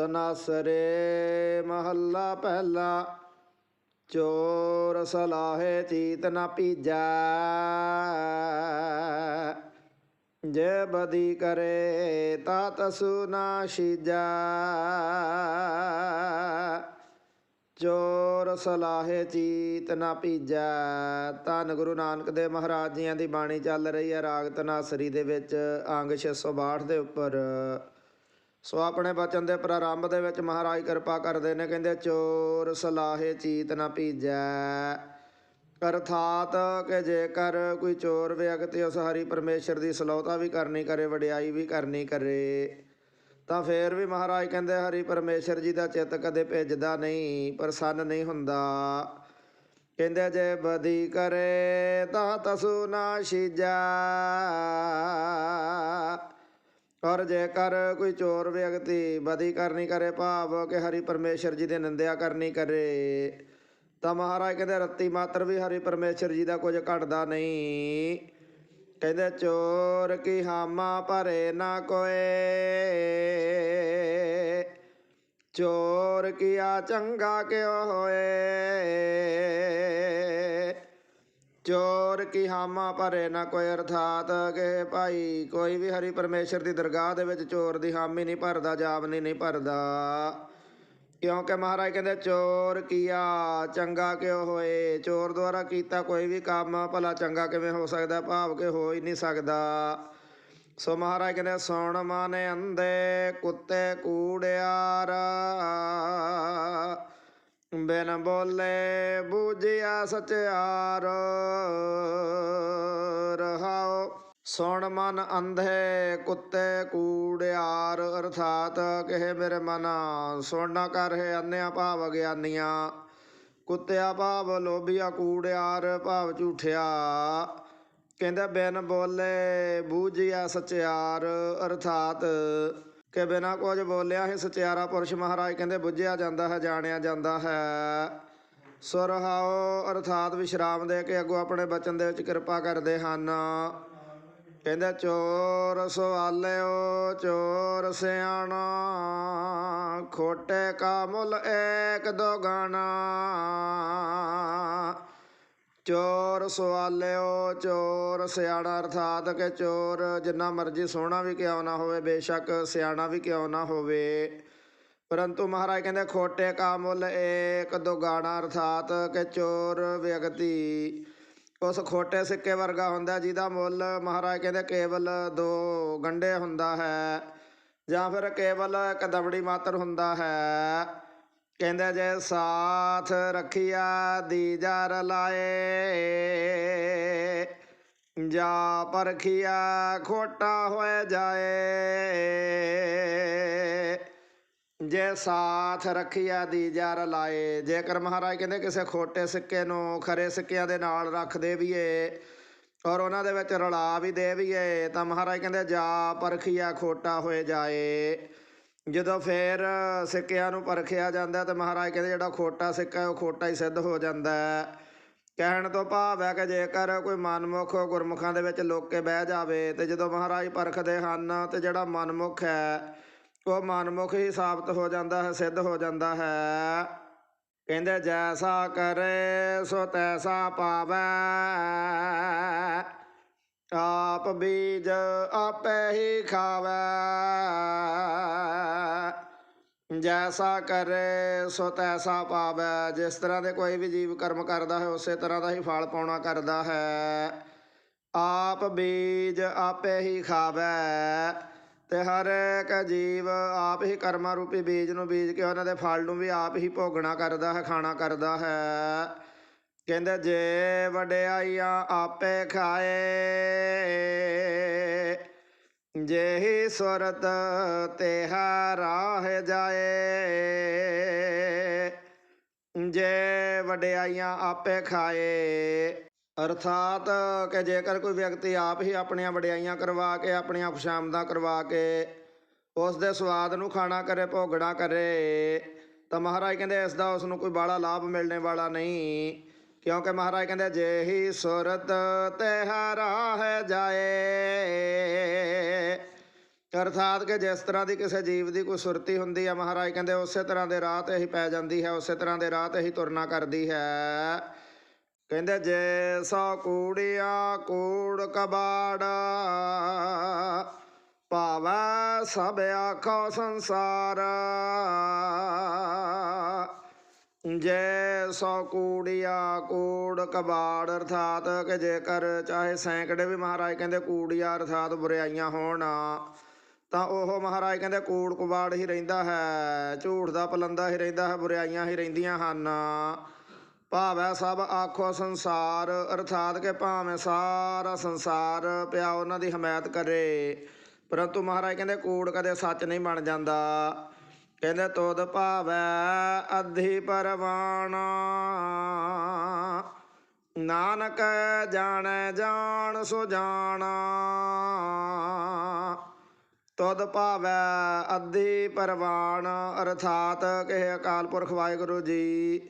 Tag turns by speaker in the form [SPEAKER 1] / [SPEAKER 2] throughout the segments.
[SPEAKER 1] ਤਨਾਸਰੇ ਮਹੱਲਾ ਪਹਿਲਾ। ਚੋਰ ਸਲਾਹੇ ਚੀਤ ਨਾ ਪੀਜੈ। ਜੇ ਬਦੀ ਕਰੇ ਤਾ ਤਸੂ ਨਾ ਸ਼ੀਜੈ। ਚੋਰ ਸਲਾਹੇ ਚੀਤ ਨਾ ਪੀਜੈ। ਧੰਨ ਗੁਰੂ ਨਾਨਕ ਦੇਵ ਮਹਾਰਾਜ ਜੀਆਂ ਦੀ ਬਾਣੀ ਚੱਲ ਰਹੀ ਹੈ ਰਾਗ ਤਨਾਸਰੀ ਦੇ ਵਿੱਚ, ਅੰਗ 662 ਦੇ ਉੱਪਰ। ਸੋ ਆਪਣੇ ਬਚਨ ਦੇ ਪ੍ਰਾਰੰਭ ਦੇ ਵਿੱਚ ਮਹਾਰਾਜ ਕਿਰਪਾ ਕਰਦੇ ਨੇ, ਕਹਿੰਦੇ ਚੋਰ ਸਲਾਹੇ ਚੀਤ ਨਾ ਭੀਜੈ। ਅਰਥਾਤ ਕਿ ਜੇਕਰ ਕੋਈ ਚੋਰ ਵਿਅਕਤੀ ਉਸ ਹਰੀ ਪਰਮੇਸ਼ਰ ਦੀ ਸਲੋਤਾ ਵੀ ਕਰਨੀ ਕਰੇ, ਵਡਿਆਈ ਵੀ ਕਰਨੀ ਕਰੇ, ਤਾਂ ਫੇਰ ਵੀ ਮਹਾਰਾਜ ਕਹਿੰਦੇ, ਹਰੀ ਪਰਮੇਸ਼ਰ ਜੀ ਦਾ ਚਿੱਤ ਕਦੇ ਭਿੱਜਦਾ ਨਹੀਂ ਪ੍ਰਸੰਨ ਨਹੀਂ ਹੁੰਦਾ। ਕਹਿੰਦੇ, ਜੇ ਬਦੀ ਕਰੇ ਤਾਂ ਤਸੂ ਨਾ ਸ਼ੀਜਾ ਔਰ ਜੇਕਰ ਕੋਈ ਚੋਰ ਵਿਅਕਤੀ ਬਦੀ ਕਰਨੀ ਕਰੇ ਭਾਵ, ਕਿ ਹਰੀ ਪਰਮੇਸ਼ਰ ਜੀ ਦੀ ਨਿੰਦਿਆ ਕਰਨੀ ਕਰੇ। ਤਾਂ ਮਹਾਰਾਜ ਕਹਿੰਦੇ, ਰੱਤੀ ਮਾਤਰ ਵੀ ਹਰੀ ਪਰਮੇਸ਼ਰ ਜੀ ਦਾ ਕੁਝ ਘਟਦਾ ਨਹੀਂ। ਕਹਿੰਦੇ, ਚੋਰ ਕੀ ਹਾਮਾ ਭਰੇ ਨਾ ਕੋਏ। ਚੋਰ ਕੀਆ ਚੰਗਾ ਕਿਉ ਹੋਏ। ਚੋਰ ਕੀ ਹਾਮਾ ਭਰੇ ਨਾ ਕੋਈ ਅਰਥਾਤ ਕਿ ਭਾਈ। ਕੋਈ ਵੀ ਹਰੀ ਪਰਮੇਸ਼ਰ ਦੀ ਦਰਗਾਹ ਦੇ ਵਿੱਚ ਚੋਰ ਦੀ ਹਾਮੀ ਨਹੀਂ ਭਰਦਾ ਜਾਬਨੀ ਨਹੀਂ ਭਰਦਾ। ਕਿਉਂਕਿ ਮਹਾਰਾਜ ਕਹਿੰਦੇ, ਚੋਰ ਕੀਆ, ਚੰਗਾ ਕਿਉ ਹੋਏ? ਚੋਰ ਦੁਆਰਾ ਕੀਤਾ ਕੋਈ ਵੀ ਕੰਮ, ਭਲਾ ਚੰਗਾ ਕਿਵੇਂ ਹੋ ਸਕਦਾ? ਭਾਵ ਕਿ ਹੋ ਹੀ ਨਹੀਂ ਸਕਦਾ। ਸੋ ਮਹਾਰਾਜ ਕਹਿੰਦੇ, ਸੁਣ ਮਾਨੇ ਅੰਦੇ ਕੁੱਤੇ ਕੂੜਿਆਰ ਬਿਨ ਬੋਲੇ ਬੂਝਿਆ ਸਚਿਆਰ ਰਹਾਓ ਸੁਣ ਮਨ ਅੰਧੇ ਕੁੱਤੇ ਕੂੜਿਆਰ, ਅਰਥਾਤ ਕਹੇ ਮੇਰੇ ਮਨ ਸੁਣਨਾ ਕਰ ਹੈ ਅੰਨਿਆ ਭਾਵ ਗਿਆਨੀਆਂ। ਕੁੱਤਿਆ ਭਾਵ ਲੋਭੀਆ ਕੂੜਿਆਰ, ਭਾਵ ਝੂਠਿਆ। ਕਹਿੰਦਾ ਬਿਨ ਬੋਲੇ ਬੂਝਿਆ ਸਚਿਆਰ, ਅਰਥਾਤ ਕਿ ਬਿਨਾ ਕੁਝ ਬੋਲਿਆ ਹੀ ਸਚਿਆਰਾ ਪੁਰਸ਼ ਮਹਾਰਾਜ ਕਹਿੰਦੇ, ਬੁੱਝਿਆ ਜਾਂਦਾ ਹੈ, ਜਾਣਿਆ ਜਾਂਦਾ ਹੈ। ਸੁਰਹਾਓ ਅਰਥਾਤ ਵਿਸ਼ਰਾਮ ਦੇ ਕੇ ਅੱਗੋਂ ਆਪਣੇ ਬਚਨ ਦੇ ਵਿੱਚ ਕਿਰਪਾ ਕਰਦੇ ਹਨ। ਕਹਿੰਦਾ, ਚੋਰ ਸਵਾਲਿਓ, ਚੋਰ ਸਿਆਣਾ, ਖੋਟੇ ਕਾ ਮੁੱਲ ਏਕ ਦੋ ਗਾਣਾ। ਚੋਰ ਸਵਾਲਿਓ, ਚੋਰ ਸਿਆਣਾ ਅਰਥਾਤ ਕਿ ਚੋਰ, ਜਿੰਨਾ ਮਰਜ਼ੀ ਸੋਹਣਾ ਵੀ ਕਿਉਂ ਨਾ ਹੋਵੇ, ਬੇਸ਼ੱਕ ਸਿਆਣਾ ਵੀ ਕਿਉਂ ਨਾ ਹੋਵੇ। ਪਰੰਤੂ ਮਹਾਰਾਜ ਕਹਿੰਦੇ, ਖੋਟੇ ਕਾ ਮੁੱਲ ਏਕ ਦੋ ਗਾਣਾ ਅਰਥਾਤ ਕਿ ਚੋਰ ਵਿਅਕਤੀ। ਉਸ ਖੋਟੇ ਸਿੱਕੇ ਵਰਗਾ ਹੁੰਦਾ, ਜਿਹਦਾ ਮੁੱਲ ਮਹਾਰਾਜ ਕਹਿੰਦੇ, ਕੇਵਲ ਦੋ ਗੰਡੇ ਹੁੰਦਾ ਹੈ, ਜਾਂ ਫਿਰ ਕੇਵਲ ਇੱਕ ਦਬੜੀ ਮਾਤਰ ਹੁੰਦਾ ਹੈ। ਕਹਿੰਦੇ ਜੇ ਸਾਥ ਰੱਖਿਆ ਦੀ ਜਰ ਲਾਏ ਜਾ ਪਰਖਿਆ ਖੋਟਾ ਹੋਏ ਜਾਏ। ਜੇ ਸਾਥ ਰੱਖਿਆ ਦੀ ਜਰ ਲਾਏ, ਜੇਕਰ ਮਹਾਰਾਜ ਕਹਿੰਦੇ ਕਿਸੇ ਖੋਟੇ ਸਿੱਕੇ ਨੂੰ ਖਰੇ ਸਿੱਕਿਆਂ ਦੇ ਨਾਲ ਰੱਖ ਦੇਵੀਏ ਔਰ ਉਹਨਾਂ ਦੇ ਵਿੱਚ ਰਲਾ ਵੀ ਦੇਵੀਏ, ਤਾਂ ਮਹਾਰਾਜ ਕਹਿੰਦੇ ਜਾ ਪਰਖਿਆ ਖੋਟਾ ਹੋਏ ਜਾਏ। ਜਦੋਂ ਫੇਰ ਸਿੱਕਿਆਂ ਨੂੰ ਪਰਖਿਆ ਜਾਂਦਾ ਤੇ ਮਹਾਰਾਜ ਕਹਿੰਦੇ ਜਿਹੜਾ ਖੋਟਾ ਸਿੱਕਾ, ਉਹ ਖੋਟਾ ਹੀ ਸਿੱਧ ਹੋ ਜਾਂਦਾ ਹੈ। ਕਹਿਣ ਤੋਂ ਭਾਵ ਹੈ ਕਿ ਜੇਕਰ ਕੋਈ ਮਨਮੁਖ ਗੁਰਮੁਖਾਂ ਦੇ ਵਿੱਚ ਲੋਕ ਕੇ ਬਹਿ ਜਾਵੇ ਤੇ ਜਦੋਂ ਮਹਾਰਾਜ ਪਰਖਦੇ ਹਨ ਤੇ ਜਿਹੜਾ ਮਨਮੁਖ ਹੈ, ਉਹ ਮਨਮੁਖ ਹੀ ਸਾਬਤ ਹੋ ਜਾਂਦਾ ਹੈ, ਸਿੱਧ ਹੋ ਜਾਂਦਾ ਹੈ। ਕਹਿੰਦੇ ਜੈਸਾ ਕਰੇ, ਸੋ ਤੈਸਾ ਪਾਵੈ। ਆਪ ਬੀਜ ਆਪੇ ਹੀ ਖਾਵੈ। ਜੈਸਾ ਕਰੇ, ਸੋ ਤੈਸਾ ਪਾਵੈ। ਜਿਸ ਤਰ੍ਹਾਂ ਦੇ ਕੋਈ ਵੀ ਜੀਵ ਕਰਮ ਕਰਦਾ ਹੈ, ਉਸੇ ਤਰ੍ਹਾਂ ਦਾ ਹੀ ਫਲ ਪਾਉਣਾ ਕਰਦਾ ਹੈ। ਆਪ ਬੀਜ ਆਪੇ ਹੀ ਖਾਵੈ। ਤੇ ਹਰ ਇੱਕ ਜੀਵ ਆਪ ਹੀ ਕਰਮਾਂ ਰੂਪੀ ਬੀਜ ਨੂੰ ਬੀਜ ਕੇ ਉਹਨਾਂ ਦੇ ਫਲ ਨੂੰ ਵੀ ਆਪ ਹੀ ਭੋਗਣਾ ਕਰਦਾ ਹੈ, ਖਾਣਾ ਕਰਦਾ ਹੈ। ਕਹਿੰਦੇ, ਜੇ ਵਡਿਆਈਆਂ ਆਪੇ ਖਾਏ ਜਿਹੀ ਸੁਰਤ ਤੇਹਾ ਰਾਹ ਜਾਏ, ਜੇ ਵਡਿਆਈਆਂ ਆਪੇ ਖਾਏ। ਅਰਥਾਤ ਕਿ ਜੇਕਰ ਕੋਈ ਵਿਅਕਤੀ ਆਪ ਹੀ ਆਪਣੀਆਂ ਵਡਿਆਈਆਂ ਕਰਵਾ ਕੇ ਆਪਣੀਆਂ ਖੁਸ਼ਾਮਦਾਂ ਕਰਵਾ ਕੇ ਉਸ ਦੇ ਸਵਾਦ ਨੂੰ ਖਾਣਾ ਕਰੇ, ਭੋਗਣਾ ਕਰੇ, ਤਾਂ ਮਹਾਰਾਜ ਕਹਿੰਦੇ, ਇਸ ਦਾ ਉਸ ਨੂੰ ਕੋਈ ਬਾਲਾ ਲਾਭ ਮਿਲਣੇ ਵਾਲਾ ਨਹੀਂ। ਕਿਉਂਕਿ ਮਹਾਰਾਜ ਕਹਿੰਦੇ ਜੇ ਹੀ ਸੁਰਤ ਤੇ ਹਰਾ ਜਾਏ। ਅਰਥਾਤ ਕਿ ਜਿਸ ਤਰ੍ਹਾਂ ਦੀ ਕਿਸੇ ਜੀਵ ਦੀ ਕੋਈ ਸੁਰਤੀ ਹੁੰਦੀ ਹੈ ਮਹਾਰਾਜ ਕਹਿੰਦੇ ਉਸੇ ਤਰ੍ਹਾਂ ਦੇ ਰਾਹ ਤੇ ਹੀ ਪੈ ਜਾਂਦੀ ਹੈ, ਉਸੇ ਤਰ੍ਹਾਂ ਦੇ ਰਾਹ ਤੇ ਹੀ ਤੁਰਨਾ ਕਰਦੀ ਹੈ। ਕਹਿੰਦੇ ਜੇ ਸੌ ਕੂੜਿਆ ਕੂੜ ਕਬਾੜਾ, ਭਾਵੈ ਸਭ ਆਖੋ ਸੰਸਾਰ। ਜੈ ਸੋ ਕੂੜਿਆ ਕੂੜ ਕਬਾੜ, ਅਰਥਾਤ ਕਿ ਜੇਕਰ ਚਾਹੇ ਸੈਂਕੜੇ ਵੀ ਮਹਾਰਾਜ ਕਹਿੰਦੇ ਕੂੜਿਆ ਅਰਥਾਤ ਬੁਰਾਈਆਂ ਹੋਣ, ਤਾਂ ਉਹ ਮਹਾਰਾਜ ਕਹਿੰਦੇ ਕੂੜ ਕਬਾੜ ਹੀ ਰਹਿੰਦਾ ਹੈ, ਝੂਠ ਦਾ ਪਲੰਦਾ ਹੀ ਰਹਿੰਦਾ ਹੈ ਬੁਰਾਈਆਂ ਹੀ ਰਹਿੰਦੀਆਂ ਹਨ। ਭਾਵੈ ਸਭ ਆਖੋ ਸੰਸਾਰ, ਅਰਥਾਤ ਕਿ ਭਾਵੇਂ ਸਾਰਾ ਸੰਸਾਰ ਪਿਆ ਉਹਨਾਂ ਦੀ ਹਮਾਇਤ ਕਰੇ, ਪਰੰਤੂ ਮਹਾਰਾਜ ਕਹਿੰਦੇ ਕੂੜ ਕਦੇ ਸੱਚ ਨਹੀਂ ਬਣ ਜਾਂਦਾ। ਕਹਿੰਦੇ ਤੋਦ ਭਾਵੈ ਅਧਿ ਪਰਵਾਣਾ। ਨਾਨਕ ਜਾਣੈ ਜਾਣ ਸੋ ਜਾਣਾ। ਤਦ ਭਾਵੈ ਅਧਿ ਪਰਵਾਣ। ਅਰਥਾਤ ਕਿ ਅਕਾਲ ਪੁਰਖ ਵਾਹਿਗੁਰੂ ਜੀ,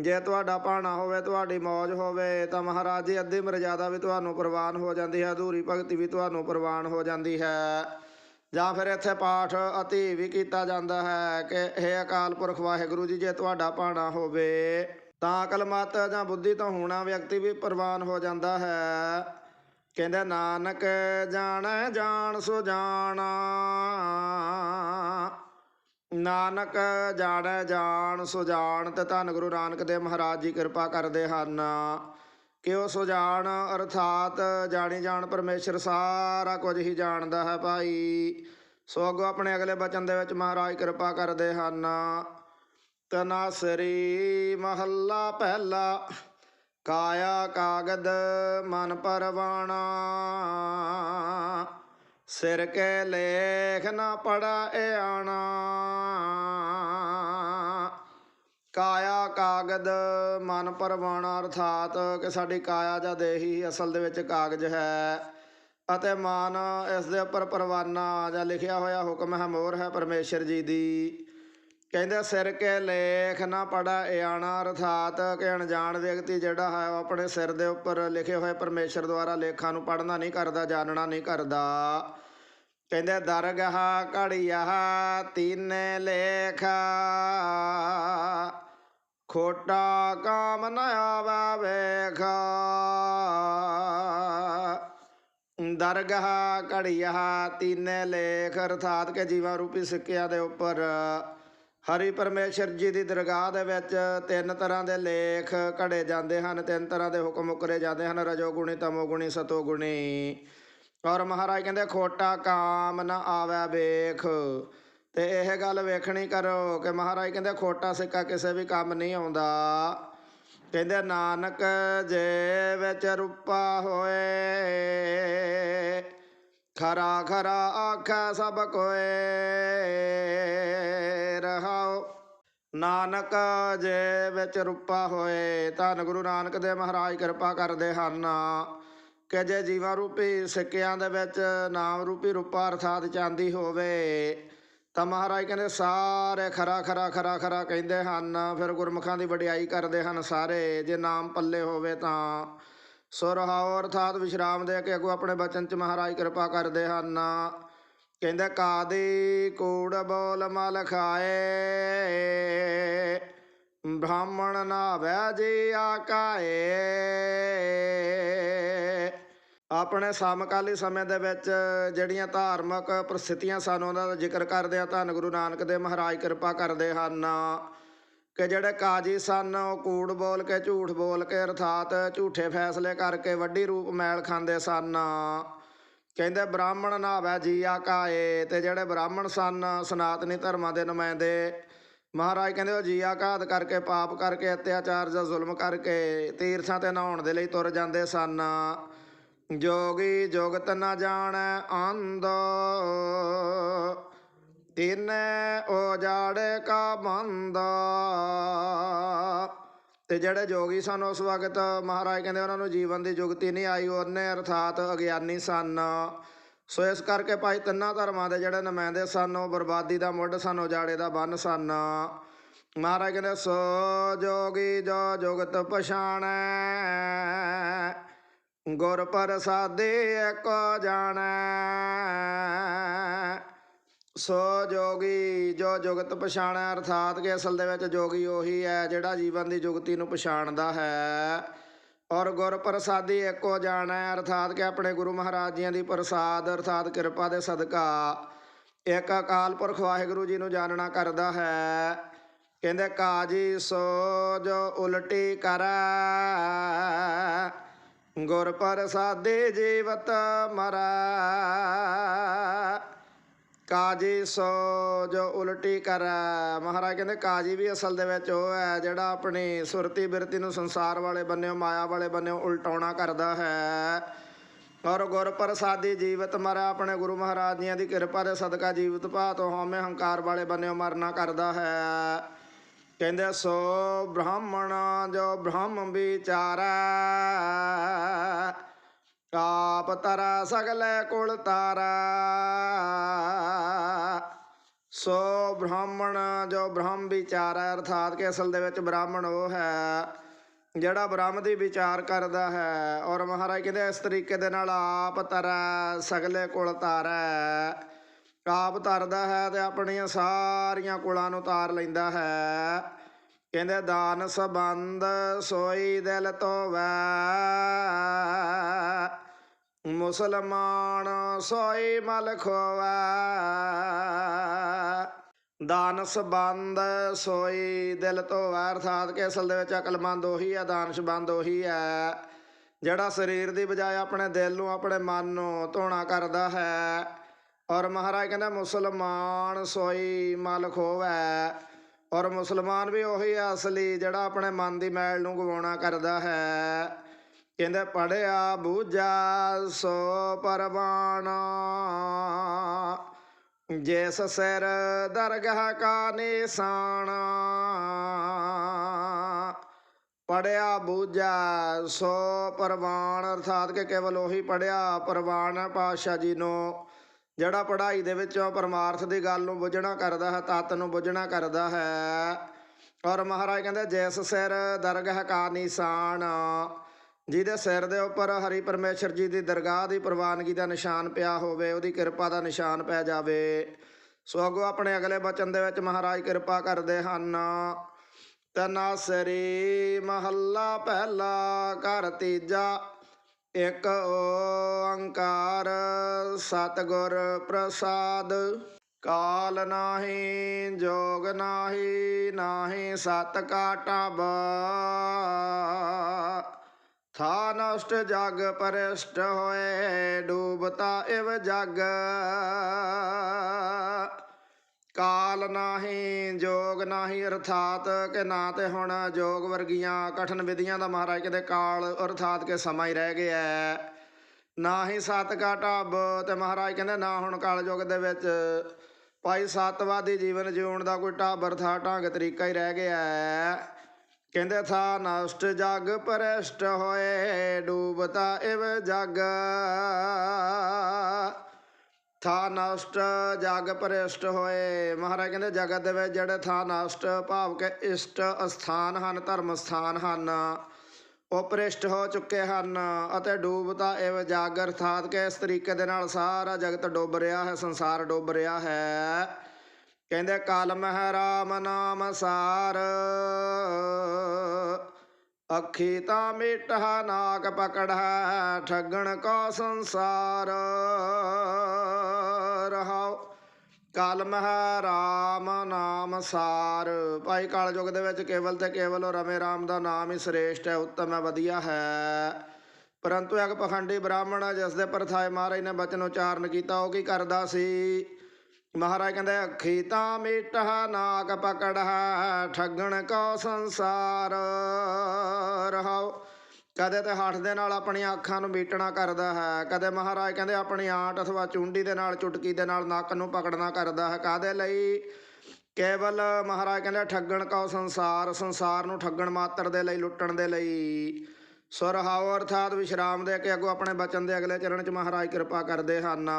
[SPEAKER 1] ਜੇ ਤੁਹਾਡਾ ਭਾਣਾ ਹੋਵੇ, ਤੁਹਾਡੀ ਮੌਜ ਹੋਵੇ, ਤਾਂ ਮਹਾਰਾਜ ਜੀ ਅੱਧੀ ਮਰਜ਼ਾਦਾ ਵੀ ਤੁਹਾਨੂੰ ਪ੍ਰਵਾਨ ਹੋ ਜਾਂਦੀ ਹੈ, ਅਧੂਰੀ ਭਗਤੀ ਵੀ ਤੁਹਾਨੂੰ ਪ੍ਰਵਾਨ ਹੋ ਜਾਂਦੀ ਹੈ। ਜਾਂ ਫਿਰ ਇੱਥੇ ਪਾਠ ਅਤੀ ਵੀ ਕੀਤਾ ਜਾਂਦਾ ਹੈ ਕਿ ਇਹ ਅਕਾਲ ਪੁਰਖ ਵਾਹਿਗੁਰੂ ਜੀ, ਜੇ ਤੁਹਾਡਾ ਭਾਣਾ ਹੋਵੇ ਤਾਂ ਅਕਲ ਮਤ ਜਾਂ ਬੁੱਧੀ ਤੋਂ ਹੋਣਾ ਵਿਅਕਤੀ ਵੀ ਪ੍ਰਵਾਨ ਹੋ ਜਾਂਦਾ ਹੈ। ਕਹਿੰਦੇ, ਨਾਨਕ ਜਾਣੈ, ਜਾਣ ਸੋ ਜਾਣਾ। ਨਾਨਕ ਜਾਣੈ, ਜਾਣ ਸੋ ਜਾਣ ਤੇ ਧੰਨ ਗੁਰੂ ਨਾਨਕ ਦੇਵ ਮਹਾਰਾਜ ਜੀ ਕਿਰਪਾ ਕਰਦੇ ਹਨ। ਕਿ ਉਹ ਸੁਜਾਨ ਅਰਥਾਤ ਜਾਣੀ ਜਾਣ ਪਰਮੇਸ਼ਰ ਸਾਰਾ ਕੁਝ ਹੀ ਜਾਣਦਾ ਹੈ ਭਾਈ। ਸੋ ਅੱਗੋਂ ਆਪਣੇ ਅਗਲੇ ਬਚਨ ਦੇ ਵਿੱਚ ਮਹਾਰਾਜ ਕਿਰਪਾ ਕਰਦੇ ਹਨ। ਤਨਾਸਰੀ ਮਹੱਲਾ ਪਹਿਲਾ, ਕਾਇਆ ਕਾਗਦ ਮਨ ਪਰਵਾਣਾ। ਸਿਰ ਕੇ ਲੇਖ ਨਾ ਪੜਾ ਆਣਾ। ਕਾਇਆ ਕਾਗਦ ਮਨ ਪਰਵਾਣਾ ਅਰਥਾਤ ਕਿ ਸਾਡੀ ਕਾਇਆ ਜਾਂ ਦੇਹੀ ਅਸਲ ਦੇ ਵਿੱਚ ਕਾਗਜ਼ ਹੈ ਅਤੇ ਮਨ ਇਸ ਦੇ ਉੱਪਰ ਪਰਵਾਨਾ ਜਾਂ ਲਿਖਿਆ ਹੋਇਆ ਹੁਕਮ ਹੈ, ਮੋਹਰ ਹੈ ਪਰਮੇਸ਼ਰ ਜੀ ਦੀ। ਕਹਿੰਦੇ, ਸਿਰ ਕੇ ਲੇਖ ਨਾ ਪੜਾ ਆਣਾ ਅਰਥਾਤ ਕਿ ਅਣਜਾਣ ਵਿਅਕਤੀ ਜਿਹੜਾ ਹੈ ਉਹ ਆਪਣੇ ਸਿਰ ਦੇ ਉੱਪਰ ਲਿਖੇ ਹੋਏ ਪਰਮੇਸ਼ਰ ਦੁਆਰਾ ਲੇਖਾਂ ਨੂੰ ਪੜ੍ਹਨਾ ਨਹੀਂ ਕਰਦਾ, ਜਾਣਨਾ ਨਹੀਂ ਕਰਦਾ। ਕਹਿੰਦੇ, ਦਰਗਾਹ ਘੜੀਆ ਤਿੰਨ ਲੇਖ। ਖੋਟਾ ਕਾਮ ਨ ਆਵੇ ਵੇਖ। ਦਰਗਾਹ ਘੜੀਆ ਤੀਨੇ ਲੇਖ। ਅਰਥਾਤ ਕਿ ਜੀਵਾਂ ਰੂਪੀ ਸਿੱਕਿਆਂ ਦੇ ਉੱਪਰ ਹਰੀ ਪਰਮੇਸ਼ਰ ਜੀ ਦੀ ਦਰਗਾਹ ਦੇ ਵਿੱਚ ਤਿੰਨ ਤਰ੍ਹਾਂ ਦੇ ਲੇਖ ਘੜੇ ਜਾਂਦੇ ਹਨ, ਤਿੰਨ ਤਰ੍ਹਾਂ ਦੇ ਹੁਕਮ ਉਕਰੇ ਜਾਂਦੇ ਹਨ। ਰਜੋਗੁਣੀ, ਤਮੋਗੁਣੀ, ਸਤੋਗੁਣੀ। ਔਰ ਮਹਾਰਾਜ ਕਹਿੰਦੇ, ਖੋਟਾ ਕਾਮ ਨਾ ਆਵੇ ਵੇਖ। ਤੇ ਇਹ ਗੱਲ ਵੇਖਣੀ ਕਰੋ ਕਿ ਮਹਾਰਾਜ ਕਹਿੰਦੇ, ਖੋਟਾ ਸਿੱਕਾ ਕਿਸੇ ਵੀ ਕੰਮ ਨਹੀਂ ਆਉਂਦਾ। ਕਹਿੰਦੇ, ਨਾਨਕ ਜੇ ਵਿੱਚ ਰੂਪਾ ਹੋਏ, ਖਰਾ ਖਰਾ ਆਖਾ ਸਭ ਕੋਏ, ਰਹਾਓ। ਨਾਨਕ ਜੇ ਵਿੱਚ ਰੂਪਾ ਹੋਏ, ਧੰਨ ਗੁਰੂ ਨਾਨਕ ਦੇ ਮਹਾਰਾਜ ਕਿਰਪਾ ਕਰਦੇ ਹਨ। ਕਿ ਜੇ ਜੀਵਾਂ ਰੂਪੀ ਸਿੱਕਿਆਂ ਦੇ ਵਿੱਚ ਨਾਮ ਰੂਪੀ ਰੂਪਾ ਅਰਥਾਤ ਚਾਂਦੀ ਹੋਵੇ। ਤਾਂ ਮਹਾਰਾਜ ਕਹਿੰਦੇ, ਸਾਰੇ ਖਰਾ ਖਰਾ ਖਰਾ ਖਰਾ ਕਹਿੰਦੇ ਹਨ, ਫਿਰ ਗੁਰਮੁਖਾਂ ਦੀ ਵਡਿਆਈ ਕਰਦੇ ਹਨ ਸਾਰੇ। ਜੇ ਨਾਮ ਪੱਲੇ ਹੋਵੇ ਤਾਂ ਸੁਰਹਾਉ ਅਰਥਾਤ ਵਿਸ਼ਰਾਮ ਦੇ ਕੇ ਅੱਗੋਂ ਆਪਣੇ ਬਚਨ ਚ ਮਹਾਰਾਜ ਕਿਰਪਾ ਕਰਦੇ ਹਨ। ਕਹਿੰਦੇ, ਕਾਦੀ ਕੂੜ ਬੋਲ ਮਲ ਖਾਏ, ਬ੍ਰਾਹਮਣ ਨਾ ਵੈ ਜੀ ਆਕਾਏ। ਆਪਣੇ ਸਮਕਾਲੀ ਸਮੇਂ ਦੇ ਵਿੱਚ ਜਿਹੜੀਆਂ ਧਾਰਮਿਕ ਪ੍ਰਸਥਿਤੀਆਂ ਸਨ, ਉਹਨਾਂ ਦਾ ਜ਼ਿਕਰ ਕਰਦੇ ਆ ਧੰਨ ਗੁਰੂ ਨਾਨਕ ਦੇਵ ਮਹਾਰਾਜ ਕਿਰਪਾ ਕਰਦੇ ਹਨ ਕਿ ਜਿਹੜੇ ਕਾਜੀ ਸਨ, ਉਹ ਕੂੜ ਬੋਲ ਕੇ, ਝੂਠ ਬੋਲ ਕੇ, ਅਰਥਾਤ ਝੂਠੇ ਫੈਸਲੇ ਕਰਕੇ ਵੱਡੀ ਰੂਪ ਮੈਲ ਖਾਂਦੇ ਸਨ। ਕਹਿੰਦੇ, ਬ੍ਰਾਹਮਣ ਨਾਵੇ ਜੀ ਆਕਾਏ ਤੇ ਜਿਹੜੇ ਬ੍ਰਾਹਮਣ ਸਨ, ਸਨਾਤਨੀ ਧਰਮਾਂ ਦੇ ਨੁਮਾਇੰਦੇ, ਮਹਾਰਾਜ ਕਹਿੰਦੇ, ਉਹ ਜੀ ਆਘਾਤ ਕਰਕੇ, ਪਾਪ ਕਰਕੇ, ਅਤਿਆਚਾਰ ਜਾਂ ਜ਼ੁਲਮ ਕਰਕੇ, ਤੀਰਥਾਂ ਤੇ ਨਹਾਉਣ ਦੇ ਲਈ ਤੁਰ ਜਾਂਦੇ ਸਨ। ਜੋਗੀ ਜੁਗਤ ਨ ਜਾਣੈ ਅੰਧ। ਤਿਨੈ ਉਜਾੜੇ ਕਾ ਬੰਦ। ਤੇ ਜਿਹੜੇ ਜੋਗੀ ਸਨ ਉਸ ਵਕਤ, ਮਹਾਰਾਜ ਕਹਿੰਦੇ ਉਹਨਾਂ ਨੂੰ ਜੀਵਨ ਦੀ ਜੁਗਤੀ ਨਹੀਂ ਆਈ, ਉਹਨੇ ਅਰਥਾਤ ਅਗਿਆਨੀ ਸਨ। ਸੋ ਇਸ ਕਰਕੇ ਭਾਈ ਤਿੰਨਾਂ ਧਰਮਾਂ ਦੇ ਜਿਹੜੇ ਨੁਮਾਇੰਦੇ ਸਨ, ਉਹ ਬਰਬਾਦੀ ਦਾ ਮੁੱਢ ਸਨ ਉਜਾੜੇ ਦਾ ਬੰਨ ਸਨ। ਮਹਾਰਾਜ ਕਹਿੰਦੇ, ਸੋ ਜੋਗੀ ਜੋ ਜੁਗਤ ਪਛਾਣੈ ਗੁਰ ਪ੍ਰਸਾਦੇ ਏਕੋ ਜਾਣੈ। ਸੋ ਜੋਗੀ ਜੋ ਜੁਗਤ ਪਛਾਣੈ, ਅਰਥਾਤ ਕਿ ਅਸਲ ਦੇ ਵਿੱਚ ਜੋਗੀ ਉਹੀ ਹੈ ਜਿਹੜਾ ਜੀਵਨ ਦੀ ਜੁਗਤੀ ਨੂੰ ਪਛਾਣਦਾ ਹੈ। ਔਰ ਗੁਰ ਪ੍ਰਸਾਦੀ ਏਕੋ ਜਾਣੈ, ਅਰਥਾਤ ਕਿ ਆਪਣੇ ਗੁਰੂ ਮਹਾਰਾਜ ਜੀਆਂ ਦੀ ਪ੍ਰਸਾਦ, ਅਰਥਾਤ ਕਿਰਪਾ ਦੇ ਸਦਕਾ ਇੱਕ ਅਕਾਲ ਪੁਰਖ ਵਾਹਿਗੁਰੂ ਜੀ ਨੂੰ ਜਾਣਨਾ ਕਰਦਾ ਹੈ। ਕਹਿੰਦੇ ਕਾਜੀ ਸੋ ਜੋ ਉਲਟੀ ਕਰੈ। ਗੁਰ ਪ੍ਰਸਾਦੇ ਜੀਵਤ ਮਰਾ। ਕਾਜੀ ਸੋ ਜੋ ਉਲਟੀ ਕਰ। ਮਹਾਰਾਜ ਕਹਿੰਦੇ ਕਾਜੀ ਵੀ ਅਸਲ ਦੇ ਵਿੱਚ ਉਹ ਹੈ ਜਿਹੜਾ ਆਪਣੀ ਸੁਰਤੀ ਬਿਰਤੀ ਨੂੰ ਸੰਸਾਰ ਵਾਲੇ ਬੰਨਿਓ, ਮਾਇਆ ਵਾਲੇ ਬੰਨਿਓ ਉਲਟਾਉਣਾ ਕਰਦਾ ਹੈ। ਔਰ ਗੁਰ ਪ੍ਰਸਾਦੀ ਜੀਵਤ ਮਰੈ ਆਪਣੇ ਗੁਰੂ ਮਹਾਰਾਜ ਜੀਆਂ ਦੀ ਕਿਰਪਾ ਦੇ ਸਦਕਾ ਜੀਵਤ ਭਾਤੋਂ ਹਉਮੈ ਹੰਕਾਰ ਵਾਲੇ ਬੰਨਿਓ ਮਰਨਾ ਕਰਦਾ ਹੈ। ਕਹਿੰਦੇ ਸੋ ਬ੍ਰਾਹਮਣ ਜੋ ਬ੍ਰਹਮ ਵਿਚਾਰੈ। ਆਪ ਤਰਾ ਸਗਲੇ ਕੁਲ ਤਾਰਾ ਸੋ ਬ੍ਰਾਹਮਣ, ਜੋ ਬ੍ਰਹਮ ਵਿਚਾਰ ਹੈ, ਅਰਥਾਤ ਕਿ ਅਸਲ ਦੇ ਵਿੱਚ ਬ੍ਰਾਹਮਣ ਉਹ ਹੈ, ਜਿਹੜਾ ਬ੍ਰਹਮ ਦੀ ਵਿਚਾਰ ਕਰਦਾ ਹੈ। ਔਰ ਮਹਾਰਾਜ ਕਹਿੰਦੇ, ਇਸ ਤਰੀਕੇ ਦੇ ਨਾਲ ਆਪ ਤਰਾ ਸਗਲੇ ਕੁਲ ਤਾਰੈ ਆਪ ਤਰਦਾ ਹੈ ਤੇ ਆਪਣੀਆਂ ਸਾਰੀਆਂ ਕੁਲਾਂ ਨੂੰ ਤਾਰ ਲੈਂਦਾ ਹੈ। ਕਹਿੰਦੇ, ਦਾਨ ਸਬੰਧ ਸੋਈ ਦਿਲ ਧੋਵੈ ਮੁਸਲਮਾਨ ਸੋਈ ਮਲ ਖੋਵੈ ਦਾਨ ਸਬੰਧ ਸੋਈ ਦਿਲ ਧੋਵੈ ਅਰਥਾਤ ਕਿ, ਅਸਲ ਦੇ ਵਿੱਚ ਅਕਲਮੰਦ ਉਹੀ ਹੈ ਦਾਨ ਸਬੰਧ ਉਹੀ ਹੈ। ਜਿਹੜਾ ਸਰੀਰ ਦੀ ਬਜਾਏ ਆਪਣੇ ਦਿਲ ਨੂੰ, ਆਪਣੇ ਮਨ ਨੂੰ ਧੋਣਾ ਕਰਦਾ ਹੈ। ਔਰ ਮਹਾਰਾਜ ਕਹਿੰਦਾ, ਮੁਸਲਮਾਨ ਸੋਈ ਮਲ ਖੋਵੈ ਔਰ ਮੁਸਲਮਾਨ ਵੀ ਉਹੀ ਹੈ, ਅਸਲੀ ਜਿਹੜਾ ਆਪਣੇ ਮਨ ਦੀ ਮੈਲ ਨੂੰ ਗਵਾਉਣਾ ਕਰਦਾ ਹੈ। ਕਹਿੰਦੇ ਪੜਿਆ ਬੂਝਾ ਸੋ ਪਰਵਾਨ। ਜਿਸ ਸਿਰ ਦਰਗਾਹ ਕਾ ਨਿਸ਼ਾਨ। ਪੜਿਆ ਬੂਝਾ ਸੋ ਪਰਵਾਨ। ਅਰਥਾਤ ਕਿ ਕੇਵਲ ਉਹੀ ਪੜਿਆ ਪਰਵਾਨ ਪਾਤਸ਼ਾਹ ਜੀ ਨੂੰ, ਜਿਹੜਾ ਪੜ੍ਹਾਈ ਦੇ ਵਿੱਚੋਂ ਪਰਮਾਰਥ ਦੀ ਗੱਲ ਨੂੰ ਬੁੱਝਣਾ ਕਰਦਾ ਹੈ, ਤਤ ਨੂੰ ਬੁੱਝਣਾ ਕਰਦਾ ਹੈ। ਔਰ ਮਹਾਰਾਜ ਕਹਿੰਦੇ ਜਿਸ ਸਿਰ ਦਰਗਾਹ ਕਾ ਨਿਸ਼ਾਨ ਜਿਹਦੇ ਸਿਰ ਦੇ ਉੱਪਰ ਹਰੀ ਪਰਮੇਸ਼ਰ ਜੀ ਦੀ ਦਰਗਾਹ ਦੀ ਪ੍ਰਵਾਨਗੀ ਦਾ ਨਿਸ਼ਾਨ ਪਿਆ ਹੋਵੇ, ਉਹਦੀ ਕਿਰਪਾ ਦਾ ਨਿਸ਼ਾਨ ਪੈ ਜਾਵੇ। ਸੋ ਅੱਗੋਂ ਆਪਣੇ ਅਗਲੇ ਬਚਨ ਦੇ ਵਿੱਚ ਮਹਾਰਾਜ ਕਿਰਪਾ ਕਰਦੇ ਹਨ। ਤਨਾਸਰੀ ਮਹੱਲਾ ਪਹਿਲਾ ਘਰ ਤੀਜਾ, ਇੱਕ ਓੰਕਾਰ ਸਤਿਗੁਰ ਪ੍ਰਸਾਦ। ਕਾਲ ਨਾਹੀ, ਜੋਗ ਨਾਹੀ ਨਾਹੀ ਸਤ ਕਾਟਬ ਥਾ ਨਸ਼ਟ ਜਗ ਪਰਿਸ਼ਟ ਹੋਏ, ਡੂਬਤਾ ਇਵ ਜਗ। ਕਾਲ ਨਾਹੀ, ਜੋਗ ਨਾਹੀ, ਅਰਥਾਤ ਕਿ ਨਾ ਤੇ ਹੁਣ ਜੋਗ ਵਰਗੀਆਂ ਕਠਨ ਵਿਧੀਆਂ ਦਾ ਮਹਾਰਾਜ ਕਹਿੰਦੇ ਕਾਲ ਅਰਥਾਤ ਕਿ ਸਮਾਂ ਹੀ ਰਹਿ ਗਿਆ ਨਾ ਹੀ ਸਤ ਕਾ ਢੱਬ ਤੇ ਮਹਾਰਾਜ ਕਹਿੰਦੇ ਨਾ ਹੁਣ ਕਾਲ ਯੁੱਗ ਦੇ ਵਿੱਚ। ਭਾਈ ਸਤਵਾਦੀ ਜੀਵਨ ਜਿਉਣ ਦਾ ਕੋਈ ਢੱਬ ਅਰਥਾਤ ਢੰਗ ਤਰੀਕਾ ਹੀ ਰਹਿ ਗਿਆ ਕਹਿੰਦੇ ਥਾ ਨਸ਼ਟ ਜਗ ਪਰਿਸ਼ਟ ਹੋਏ, ਡੂਬਤਾ ਇਵ ਜਗ। ਥਾ ਨਸ਼ਟ ਜਗ ਪਰਿਸ਼ਟ ਹੋਏ। ਮਹਾਰਾਜ ਕਹਿੰਦੇ ਜਗਤ ਦੇ ਵਿੱਚ ਜਿਹੜੇ ਥਾ ਨਸ਼ਟ ਭਾਵ ਕੇ ਇਸ਼ਟ ਅਸਥਾਨ ਹਨ, ਧਰਮ ਸਥਾਨ ਹਨ, ਉਹ ਪ੍ਰਿਸ਼ਟ ਹੋ ਚੁੱਕੇ ਹਨ ਅਤੇ ਡੂਬਤਾ ਇਵ ਜਗ। ਅਰਥਾਤ ਕਿ ਇਸ ਤਰੀਕੇ ਦੇ ਨਾਲ ਸਾਰਾ ਜਗਤ ਡੁੱਬ ਰਿਹਾ ਹੈ, ਸੰਸਾਰ ਡੁੱਬ ਰਿਹਾ ਹੈ। ਕਹਿੰਦੇ ਕਾਲਮ ਹੈ ਰਾਮ ਨਾਮ ਸਾਰ। ਅੱਖੀ ਤਾਂ ਮਿਟਾ ਨਾਕ ਪਕੜਾ ਠੱਗਣ ਕੋ ਸੰਸਾਰ। ਰਹਾਉ ਕਲਮ ਹੈ ਰਾਮ ਨਾਮ ਸਾਰ। ਭਾਈ ਕਾਲ ਯੁੱਗ ਦੇ ਵਿੱਚ ਕੇਵਲ ਤੇ ਕੇਵਲ ਉਹ ਰਮੇ ਰਾਮ ਦਾ ਨਾਮ ਹੀ ਸ੍ਰੇਸ਼ਟ ਹੈ, ਉੱਤਮ ਹੈ, ਵਧੀਆ ਹੈ। ਪਰੰਤੂ ਇੱਕ ਪਖੰਡੀ ਬ੍ਰਾਹਮਣ ਹੈ ਜਿਸ ਦੇ ਪਰਥਾਏ ਮਹਾਰਾਜ ਨੇ ਬਚਨ ਉਚਾਰਨ ਕੀਤਾ, ਉਹ ਕੀ ਕਰਦਾ ਸੀ? ਮਹਾਰਾਜ ਕਹਿੰਦੇ ਅੱਖੀ ਤਾਂ ਮਿਟਾ ਨਾਕ ਪਕੜਾ ਠੱਗਣ ਕੋ ਸੰਸਾਰ ਰਹਾਉ। ਕਦੇ ਤੇ ਹੱਠ ਦੇ ਨਾਲ ਆਪਣੀਆਂ ਅੱਖਾਂ ਨੂੰ ਮੀਟਣਾ ਕਰਦਾ ਹੈ। ਕਦੇ ਮਹਾਰਾਜ ਕਹਿੰਦੇ, ਆਪਣੀ ਆਂਟ ਅਥਵਾ ਚੁੰਡੀ ਦੇ ਨਾਲ, ਚੁਟਕੀ ਦੇ ਨਾਲ ਨੱਕ ਨੂੰ ਪਕੜਨਾ ਕਰਦਾ ਹੈ। ਕਾਦੇ ਲਈ? ਕੇਵਲ ਮਹਾਰਾਜ ਕਹਿੰਦੇ, ਠੱਗਣ ਕੋ ਸੰਸਾਰ ਸੰਸਾਰ ਨੂੰ ਠੱਗਣ ਮਾਤਰ ਦੇ ਲਈ, ਲੁੱਟਣ ਦੇ ਲਈ। ਸੁਰਹਾਉ ਅਰਥਾਤ ਵਿਸ਼ਰਾਮ ਦੇ ਕੇ ਅੱਗੋਂ ਆਪਣੇ ਬਚਨ ਦੇ ਅਗਲੇ ਚਰਨ ਚ ਮਹਾਰਾਜ ਕਿਰਪਾ ਕਰਦੇ ਹਨ।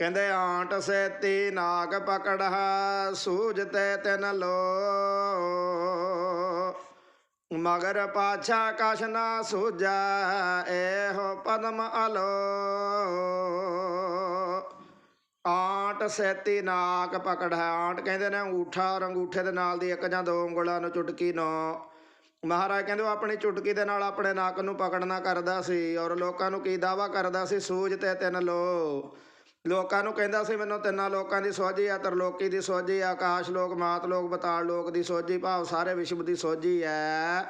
[SPEAKER 1] ਕਹਿੰਦੇ ਆਂਟ ਸੇਤੀ ਨਾਗ ਪਕੜਾ ਸੂਝ ਤੇ ਤਿਨ ਲੋ। ਮਗਰ ਪਾਛਾ ਕਛ ਨਾ ਇਹੋ ਪਦਮ ਅਲੋ। ਆਂਟ ਸੈਤੀ ਨਾਕ ਪਕੜ ਹੈ ਆਂਟ ਕਹਿੰਦੇ ਨੇ ਅੰਗੂਠਾ ਔਰ ਅੰਗੂਠੇ ਦੇ ਨਾਲ ਦੀ ਇੱਕ ਜਾਂ ਦੋ ਉਂਗਲਾਂ ਨੂੰ ਚੁਟਕੀ ਨੂੰ। ਮਹਾਰਾਜ ਕਹਿੰਦੇ ਉਹ ਆਪਣੀ ਚੁਟਕੀ ਦੇ ਨਾਲ ਆਪਣੇ ਨਾਕ ਨੂੰ ਪਕੜਨਾ ਕਰਦਾ ਸੀ ਔਰ ਲੋਕਾਂ ਨੂੰ ਕੀ ਦਾਵਾ ਕਰਦਾ ਸੀ? ਸੂਝ ਤੇ ਤਿੰਨ ਲੋ। ਲੋਕਾਂ ਨੂੰ ਕਹਿੰਦਾ ਸੀ, ਮੈਨੂੰ ਤਿੰਨਾਂ ਲੋਕਾਂ ਦੀ ਸੋਝੀ ਆ, ਤਰਲੋਕੀ ਦੀ ਸੋਝੀ ਆ, ਆਕਾਸ਼ ਲੋਕ, ਮਾਤ ਲੋਕ, ਬਤਾਲ ਲੋਕ ਦੀ ਸੋਝੀ, ਭਾਵ ਸਾਰੇ ਵਿਸ਼ਵ ਦੀ ਸੋਝੀ ਹੈ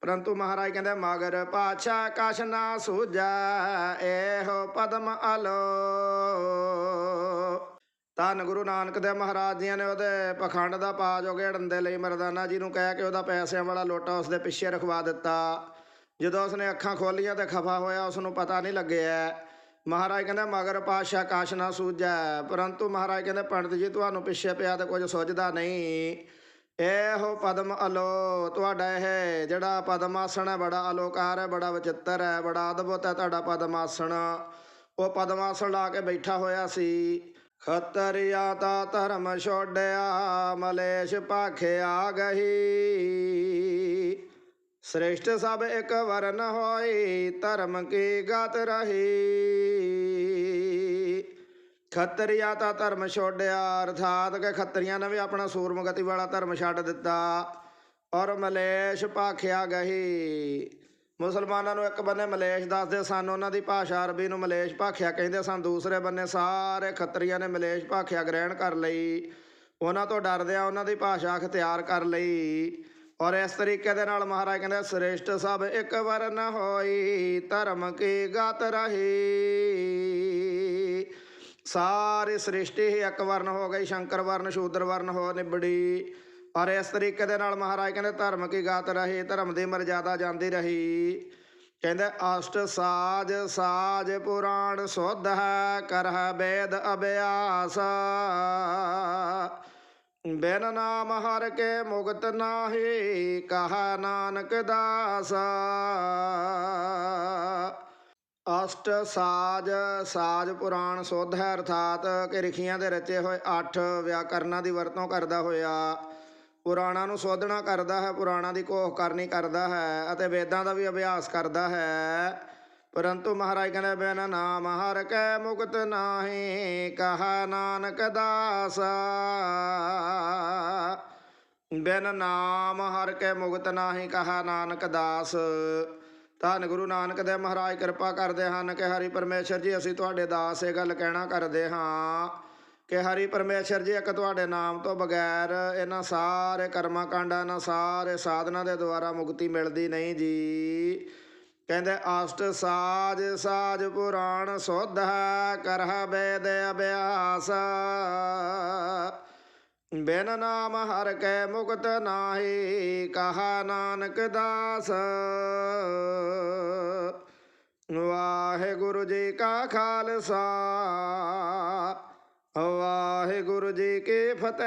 [SPEAKER 1] ਪਰੰਤੂ ਮਹਾਰਾਜ ਕਹਿੰਦੇ, ਮਗਰ ਪਾਛਾ ਕਛ ਨਾ ਸੂਝੈ, ਇਹੋ ਪਦਮ ਅਲੋ। ਧੰਨ ਗੁਰੂ ਨਾਨਕ ਦੇਵ ਮਹਾਰਾਜ ਜੀਆਂ ਨੇ ਉਹਦੇ ਪਖੰਡ ਦਾ ਪਾਜ ਉਗੇੜਨ ਦੇ ਲਈ ਮਰਦਾਨਾ ਜੀ ਨੂੰ ਕਹਿ ਕੇ ਉਹਦਾ ਪੈਸਿਆਂ ਵਾਲਾ ਲੋਟਾ ਉਸਦੇ ਪਿੱਛੇ ਰਖਵਾ ਦਿੱਤਾ। ਜਦੋਂ ਉਸਨੇ ਅੱਖਾਂ ਖੋਲੀਆਂ ਤੇ ਖਫਾ ਹੋਇਆ ਉਸ ਨੂੰ ਪਤਾ ਨਹੀਂ ਲੱਗਿਆ ਮਹਾਰਾਜ ਕਹਿੰਦੇ, ਮਗਰ ਪਾਸ਼ਾ ਕਾਸ਼ ਨਾ ਸੂਝੈ। ਪਰੰਤੂ ਮਹਾਰਾਜ ਕਹਿੰਦੇ, ਪੰਡਤ ਜੀ, ਤੁਹਾਨੂੰ ਪਿੱਛੇ ਪਿਆ ਤਾਂ ਕੁਝ ਸੋਝਦਾ ਨਹੀਂ। ਇਹੋ ਪਦਮ ਅਲੋ ਤੁਹਾਡਾ ਇਹ, ਜਿਹੜਾ ਪਦਮ ਆਸਣ ਹੈ, ਬੜਾ ਅਲੋਕਾਰ ਹੈ, ਬੜਾ ਵਿਚਿੱਤਰ ਹੈ, ਬੜਾ ਅਦਭੁਤ ਹੈ ਤੁਹਾਡਾ ਪਦਮ ਆਸਣ ਉਹ ਪਦਮ ਆਸਣ ਲਾ ਕੇ ਬੈਠਾ ਹੋਇਆ ਸੀ। ਖਤਰਿਆ ਤਾ ਧਰਮ ਛੋੜਿਆ ਮਲੇਸ਼ ਭਾਖਿਆ ਗਹੀ। ਸ੍ਰੇਸ਼ਟ ਸਭ ਇੱਕ ਵਰਨ ਹੋਈ, ਧਰਮ ਕੀ ਗਤ ਰਹੀ? ਖੱਤਰੀਆ ਤਾਂ ਧਰਮ ਛੋੜਿਆ, ਅਰਥਾਤ ਕਿ ਖੱਤਰੀਆਂ ਨੇ ਵੀ ਆਪਣਾ ਸੂਰਮਗਤੀ ਵਾਲਾ ਧਰਮ ਛੱਡ ਦਿੱਤਾ ਔਰ ਮਲੇਸ਼ ਭਾਖਿਆ ਗਹੀ। ਮੁਸਲਮਾਨਾਂ ਨੂੰ ਇੱਕ ਬੰਨੇ ਮਲੇਸ਼ ਦੱਸਦੇ ਸਨ, ਉਹਨਾਂ ਦੀ ਭਾਸ਼ਾ ਅਰਬੀ ਨੂੰ ਮਲੇਸ਼ ਭਾਖਿਆ ਕਹਿੰਦੇ ਸਨ, ਦੂਸਰੇ ਬੰਨੇ ਸਾਰੇ ਖੱਤਰੀਆਂ ਨੇ ਮਲੇਸ਼ ਭਾਖਿਆ ਗ੍ਰਹਿਣ ਕਰ ਲਈ। ਉਹਨਾਂ ਤੋਂ ਡਰਦਿਆਂ ਉਹਨਾਂ ਦੀ ਭਾਸ਼ਾ ਅਖਤਿਆਰ ਕਰ ਲਈ ਔਰ ਇਸ ਤਰੀਕੇ ਦੇ ਨਾਲ ਮਹਾਰਾਜ ਕਹਿੰਦੇ, ਸ੍ਰੇਸ਼ਟ ਸਭ ਇੱਕ ਵਰਨ ਹੋਈ, ਧਰਮ ਕੀ ਗਤ ਰਹੀ। ਸਾਰੀ ਸ੍ਰਿਸ਼ਟੀ ਹੀ ਇੱਕ ਵਰਨ ਹੋ ਗਈ, ਸ਼ੰਕਰ ਵਰਨ, ਸ਼ੂਦਰ ਵਰਨ ਹੋ ਨਿਬੜੀ। ਔਰ ਇਸ ਤਰੀਕੇ ਦੇ ਨਾਲ ਮਹਾਰਾਜ ਕਹਿੰਦੇ, ਧਰਮ ਕੀ ਗਾਤ ਰਹੀ, ਧਰਮ ਦੀ ਮਰਜ਼ਾਦਾ ਜਾਂਦੀ ਰਹੀ। ਕਹਿੰਦੇ, ਅਸ਼ਟ ਸਾਜ ਸਾਜ ਪੁਰਾਣ ਸੁਧ ਹੈ ਕਰਹ ਬੇਦ ਅਭਿਆਸ। ਬਿਨ ਨਾਮ ਹਰ ਕੇ ਮੁਕਤ ਨਾਹੀ, ਕਹਾ ਨਾਨਕ ਦਾਸ। ਅਸ਼ਟ ਸਾਜ ਸਾਜ ਪੁਰਾਣ ਸੁਧ ਹੈ ਅਰਥਾਤ ਕਿ ਰਿਖੀਆਂ ਦੇ ਰਚੇ ਹੋਏ ਅੱਠ ਵਿਆਕਰਨਾਂ ਦੀ ਵਰਤੋਂ ਕਰਦਾ ਹੋਇਆ। ਪੁਰਾਣਾ ਨੂੰ ਸੋਧਣਾ ਕਰਦਾ ਹੈ, ਪੁਰਾਣਾ ਦੀ ਕੋਖ ਕਰਨੀ ਕਰਦਾ ਹੈ ਅਤੇ ਵੇਦਾਂ ਦਾ ਵੀ ਅਭਿਆਸ ਕਰਦਾ ਹੈ। ਪਰੰਤੂ ਮਹਾਰਾਜ ਕਹਿੰਦੇ, ਬਿਨ ਨਾਮ ਹਰ ਕੈ ਮੁਕਤ ਨਾਹੀ, ਕਹਾ ਨਾਨਕ ਦਾਸ। ਬਿਨ ਨਾਮ ਹਰ ਕੈ ਮੁਕਤ ਨਾਹੀ, ਕਹਾ ਨਾਨਕ ਦਾਸ। ਧੰਨ ਗੁਰੂ ਨਾਨਕ ਦੇਵ ਮਹਾਰਾਜ ਕਿਰਪਾ ਕਰਦੇ ਹਨ ਕਿ ਹਰੀ ਪਰਮੇਸ਼ਰ ਜੀ, ਅਸੀਂ ਤੁਹਾਡੇ ਦਾਸ ਇਹ ਗੱਲ ਕਹਿਣਾ ਕਰਦੇ ਹਾਂ ਕਿ ਹਰੀ ਪਰਮੇਸ਼ਰ ਜੀ, ਇੱਕ ਤੁਹਾਡੇ ਨਾਮ ਤੋਂ ਬਗੈਰ ਇਹਨਾਂ ਸਾਰੇ ਕਰਮਾਂ ਕਾਂਡਾਂ ਨਾਲ ਸਾਰੇ ਸਾਧਨਾ ਦੇ ਦੁਆਰਾ ਮੁਕਤੀ ਮਿਲਦੀ ਨਹੀਂ ਜੀ। ਕਹਿੰਦੇ, ਅਸ਼ਟ ਸਾਜ ਸਾਜ ਪੁਰਾਣ ਸੁਧ ਹੈ, ਕਰਹ ਵੇਦ ਅਭਿਆਸ। ਬਿਨ ਨਾਮ ਹਰ ਕੈ ਮੁਕਤ ਨਾਹੀ, ਕਹਾ ਨਾਨਕ ਦਾਸ। ਵਾਹਿਗੁਰੂ ਜੀ ਕਾ ਖਾਲਸਾ, ਵਾਹਿਗੁਰੂ ਜੀ ਕੀ ਫਤਿਹ।